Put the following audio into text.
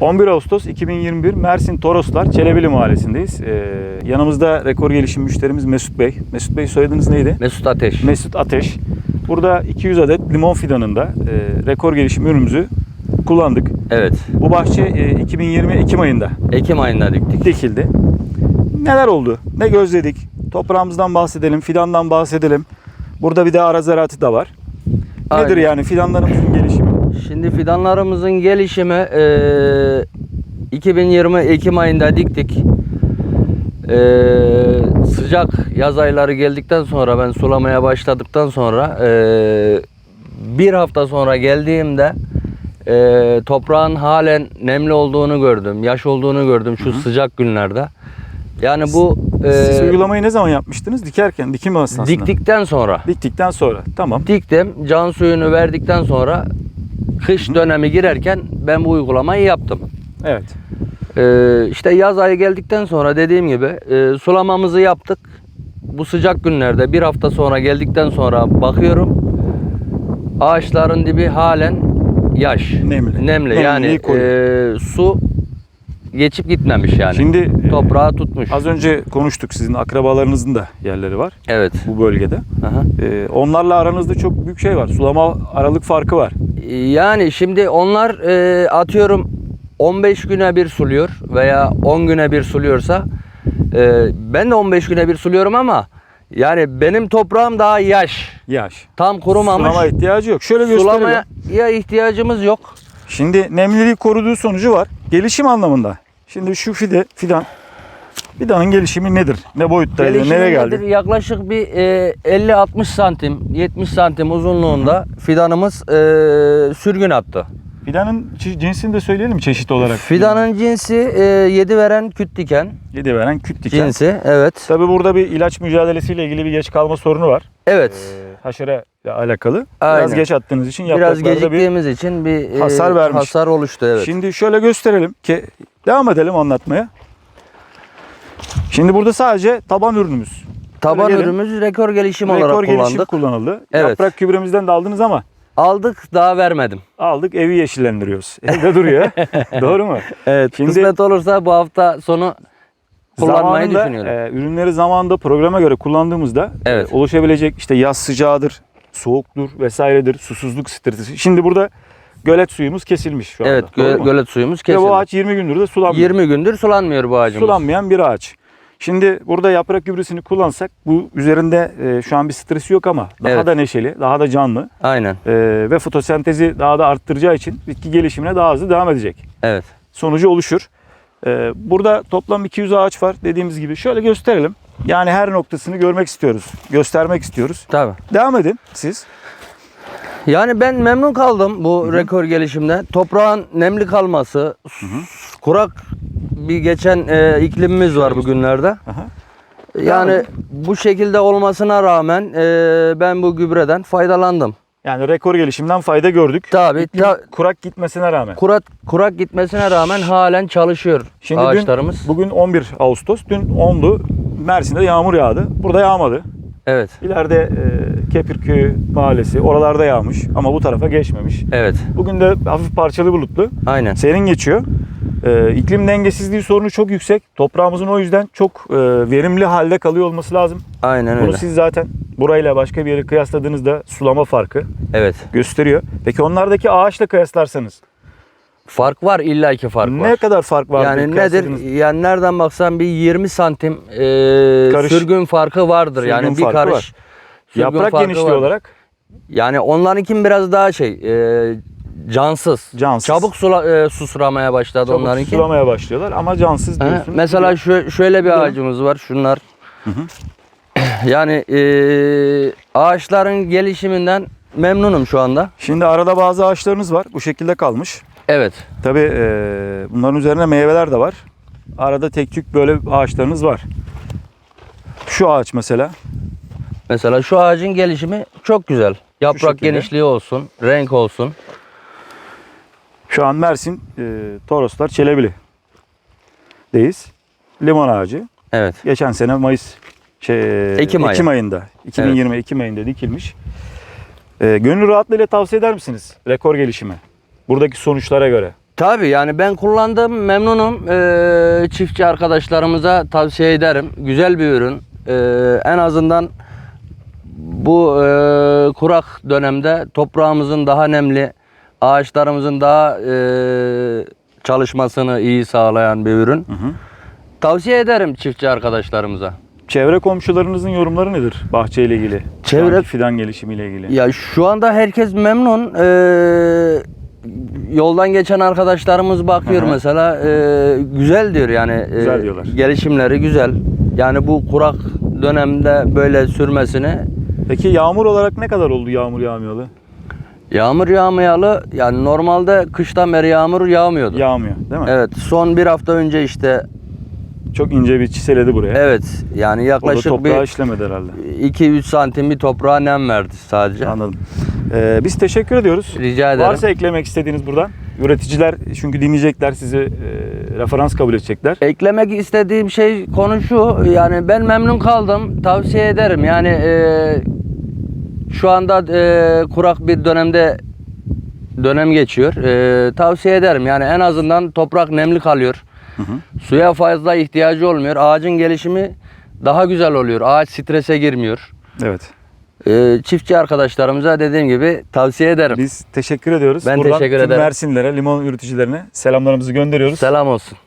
11 Ağustos 2021 Mersin Toroslar Çelebili Mahallesi'ndeyiz. Ee, yanımızda rekor gelişim müşterimiz Mesut Bey. Mesut Bey soyadınız neydi? Mesut Ateş. Mesut Ateş. Burada 200 adet limon fidanında e, rekor gelişim ürünümüzü kullandık. Evet. Bu bahçe e, 2020 Ekim ayında Ekim ayında diktik. dikildi. Neler oldu? Ne gözledik? Toprağımızdan bahsedelim, fidandan bahsedelim. Burada bir de ara ziraatı da var. Nedir Aynen. yani fidanlarımızın gelişimi? Şimdi fidanlarımızın gelişimi eee 2020 Ekim ayında diktik. Eee, sıcak yaz ayları geldikten sonra ben sulamaya başladıktan sonra eee, bir hafta sonra geldiğimde eee, toprağın halen nemli olduğunu gördüm. Yaş olduğunu gördüm şu sıcak günlerde. Yani bu Siz eee, uygulamayı ne zaman yapmıştınız? Dikerken, dikim esnasında. diktikten sonra Diktikten sonra. Tamam. diktim. Can suyunu verdikten sonra kış dönemi girerken ben bu uygulamayı yaptım. Evet. Ee, işte yaz ayı geldikten sonra dediğim gibi e, sulamamızı yaptık. Bu sıcak günlerde bir hafta sonra geldikten sonra bakıyorum ağaçların dibi halen yaş. Nemli. Nemli. Nemliliği Yani e, su geçip gitmemiş yani. Şimdi e, toprağı tutmuş. az önce konuştuk sizin akrabalarınızın da yerleri var Evet. bu bölgede. Aha. E, onlarla aranızda çok büyük şey var. Sulama aralık farkı var. Yani şimdi onlar e, atıyorum 15 güne bir suluyor veya 10 güne bir suluyorsa e, ben de 15 güne bir suluyorum ama yani benim toprağım daha yaş. Yaş. Tam kurumamış. Sulama ihtiyacı yok. Şöyle gösterelim. Sulamaya ihtiyacımız yok. Şimdi nemliliği koruduğu sonucu var. Gelişim anlamında. Şimdi şu fide, fidan. Fidanın gelişimi nedir? Ne boyuttaydı? Gelişimi Nereye geldi? nedir? Yaklaşık bir e, 50-60 santim, 70 santim uzunluğunda fidanımız e, sürgün attı. Fidanın cinsini de söyleyelim çeşit olarak? Fidanın cinsi e, 7 veren küt diken Yedi veren küt diken. cinsi. Evet. Tabi burada bir ilaç mücadelesiyle ilgili bir geç kalma sorunu var. Evet. Ee, haşere ile alakalı. Aynen. Biraz geç attığınız için Biraz yapraklarda bir... geciktiğimiz için bir e, hasar vermiş. hasar oluştu evet. Şimdi şöyle gösterelim ki devam edelim anlatmaya. Şimdi burada sadece taban ürünümüz. Taban gelin. ürünümüz rekor gelişim Rekor olarak gelişim kullandık. kullanıldı. Evet. Yaprak gübremizden de aldınız ama Aldık daha vermedim. aldık evi yeşillendiriyoruz. Evde duruyor. Doğru mu? Evet. Şimdi- Kısmet olursa bu hafta sonu kullanmayı Zamanında, düşünüyorum. e, ürünleri zamanında programa göre kullandığımızda Evet. e, oluşabilecek işte yaz sıcağıdır, soğuktur vesairedir, susuzluk stresi. Şimdi burada gölet suyumuz kesilmiş şu anda. evet, doğru gö- mu? gölet suyumuz Ve kesildi. bu ağaç 20 gündür de sulanmıyor. 20 gündür sulanmıyor bu ağacımız. Sulanmayan bir ağaç. Şimdi burada yaprak gübresini kullansak bu üzerinde e, şu an bir stresi yok ama daha Evet. da neşeli, daha da canlı Aynen. e, ve fotosentezi daha da arttıracağı için bitki gelişimine daha hızlı devam edecek. Evet. Sonucu oluşur. E, burada toplam 200 ağaç var dediğimiz gibi. Şöyle gösterelim. Yani her noktasını görmek istiyoruz, göstermek istiyoruz. Tabii. Devam edin siz. Yani ben memnun kaldım bu rekor gelişimden. Toprağın nemli kalması, kurak bir geçen e, iklimimiz var bugünlerde. Aha. Yani Devam bu şekilde olmasına rağmen e, ben bu gübreden faydalandım. Yani rekor gelişimden fayda gördük. Tabii İklim ta- kurak gitmesine rağmen. kurak kurak gitmesine rağmen halen çalışıyor Şimdi ağaçlarımız. dün, bugün 11 Ağustos, dün 10'du. Mersin'de yağmur yağdı. Burada yağmadı. Evet. İleride e, Kepirköy mahallesi oralarda yağmış ama bu tarafa geçmemiş. Evet. Bugün de hafif parçalı bulutlu. Aynen. Serin geçiyor. E, iklim dengesizliği sorunu çok yüksek. Toprağımızın o yüzden çok e, verimli halde kalıyor olması lazım. Aynen Bunu öyle. siz zaten burayla başka bir yeri kıyasladığınızda sulama farkı Evet. gösteriyor. Peki onlardaki ağaçla kıyaslarsanız Fark var illaki fark ne var. kadar fark var? Yani nedir? Yani nereden baksan bir 20 santim e, Karış. sürgün farkı vardır. Sürgün yani bir farkı karış. var. Yaprak genişliği vardır. olarak Yani onlarınki biraz daha şey e, cansız. Cansız. Çabuk sula, e, susramaya başladı çabuk onlarınki. sulamaya başlıyorlar ama cansız Ha, diyorsunuz. Mesela şö- şöyle bir ağacımız var. Şunlar. Yani e, ağaçların gelişiminden memnunum şu anda. Şimdi arada bazı ağaçlarınız var. Bu şekilde kalmış. Evet. Tabii e, bunların üzerine meyveler de var. Arada tek tük böyle ağaçlarınız var. Şu ağaç mesela. Mesela şu ağacın gelişimi çok güzel. Yaprak şekilde. genişliği olsun, renk olsun. Şu an Mersin e, Toroslar Çelebili. Deyiz. Limon ağacı. Evet. Geçen sene Mayıs şey, Ekim ayı. ayında 2020 Ekim ayında dikilmiş. E, gönül rahatlığıyla tavsiye eder misiniz rekor gelişimi? Buradaki sonuçlara göre. Tabii yani ben kullandım memnunum. Ee, çiftçi arkadaşlarımıza tavsiye ederim. Güzel bir ürün. Ee, en azından bu e, kurak dönemde toprağımızın daha nemli, ağaçlarımızın daha e, çalışmasını iyi sağlayan bir ürün. Tavsiye ederim çiftçi arkadaşlarımıza. Çevre komşularınızın yorumları nedir bahçeyle ilgili? Çevre- fidan gelişimiyle ilgili. Ya şu anda herkes memnun. Ee, yoldan geçen arkadaşlarımız bakıyor hı. mesela ee, güzel diyor yani. ee, Güzel diyorlar. Gelişimleri güzel. Yani bu kurak dönemde böyle sürmesini Peki yağmur olarak ne kadar oldu yağmur yağmayalı? yağmur yağmayalı yani normalde kıştan beri yağmur yağmıyordu. Yağmıyor değil mi? Evet son bir hafta önce işte Çok ince bir çiseledi buraya. evet yani O da yaklaşık toprağa bir işlemedi herhalde. 2-3 santim bir toprağa nem verdi sadece. Anladım. Ee, biz teşekkür ediyoruz. Rica ederim. Varsa eklemek istediğiniz buradan. Üreticiler çünkü dinleyecekler sizi e, referans kabul edecekler. Eklemek istediğim şey konu şu. Yani ben memnun kaldım. Tavsiye ederim. Yani e, şu anda e, kurak bir dönemde dönem geçiyor. E, tavsiye ederim. Yani en azından toprak nemli kalıyor. Suya fazla ihtiyacı olmuyor. Ağacın gelişimi daha güzel oluyor. Ağaç strese girmiyor. Evet. E, çiftçi arkadaşlarımıza dediğim gibi tavsiye ederim. Biz teşekkür ediyoruz. Ben Buradan teşekkür tüm ederim. Mersinlilere, limon üreticilerine selamlarımızı gönderiyoruz. Selam olsun.